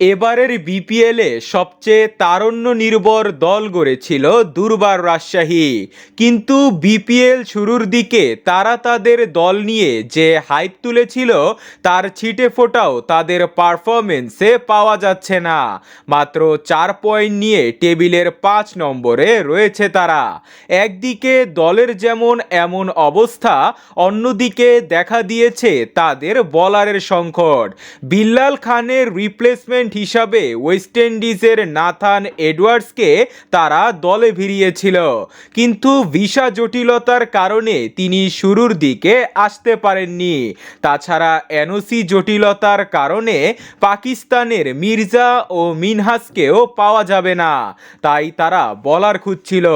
এবারের বিপিএলে সবচেয়ে তারণ্য নির্ভর দল গড়েছিল দুর্বার রাজশাহী। কিন্তু বিপিএল শুরুর দিকে তারা তাদের দল নিয়ে যে হাইপ তুলেছিল, তার ছিটে ফোটাও তাদের পারফরমেন্সে পাওয়া যাচ্ছে না। মাত্র চার পয়েন্ট নিয়ে টেবিলের পাঁচ নম্বরে রয়েছে তারা। একদিকে দলের যেমন এমন অবস্থা, অন্যদিকে দেখা দিয়েছে তাদের বলারের সংকট। বিল্লাল খানের রিপ্লেসমেন্ট হিসাবে ওয়েস্ট ইন্ডিজের নাথান এডওয়ার্ডসকে তারা দলে ভিড়িয়েছিল। কিন্তু ভিসা জটিলতার কারণে তিনি শুরুর দিকে আসতে পারেননি। তাছাড়া এনওসি জটিলতার কারণে পাকিস্তানের মির্জা ও মিনহাসকেও পাওয়া যাবে না। তাই তারা বলার খুঁজছিল।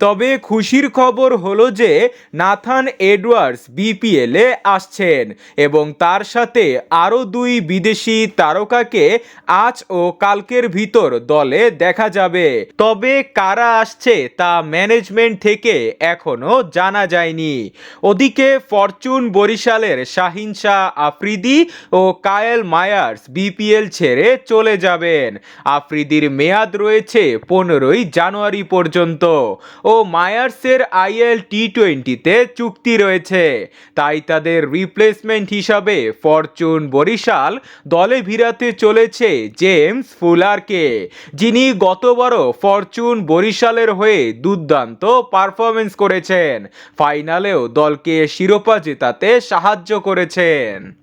তবে খুশির খবর হলো যে নাথান এডওয়ার্ডস বিপিএলে আসছেন এবং তার সাথে আরও দুই বিদেশি তারকাকে আজ ও কালকের ভিতর দলে দেখা যাবে। তবে কারা আসছে তা ম্যানেজমেন্ট থেকে এখনও জানা যায়নি। ওদিকে ফরচুন বরিশালের শাহিন শাহ আফ্রিদি ও কায়েল মায়ার্স বিপিএল ছেড়ে চলে যাবেন। আফ্রিদির মেয়াদ রয়েছে পনেরোই জানুয়ারি পর্যন্ত ও মায়ার্সের আইএল টি টোয়েন্টিতে চুক্তি রয়েছে। তাই তাদের রিপ্লেসমেন্ট হিসাবে ফরচুন বরিশাল দলে ভিড়াতে চলেছে জেমস ফুলারকে, যিনি গতবারও ফরচুন বরিশালের হয়ে দুর্দান্ত পারফরমেন্স করেছেন। ফাইনালেও দলকে শিরোপা জেতাতে সাহায্য করেছেন।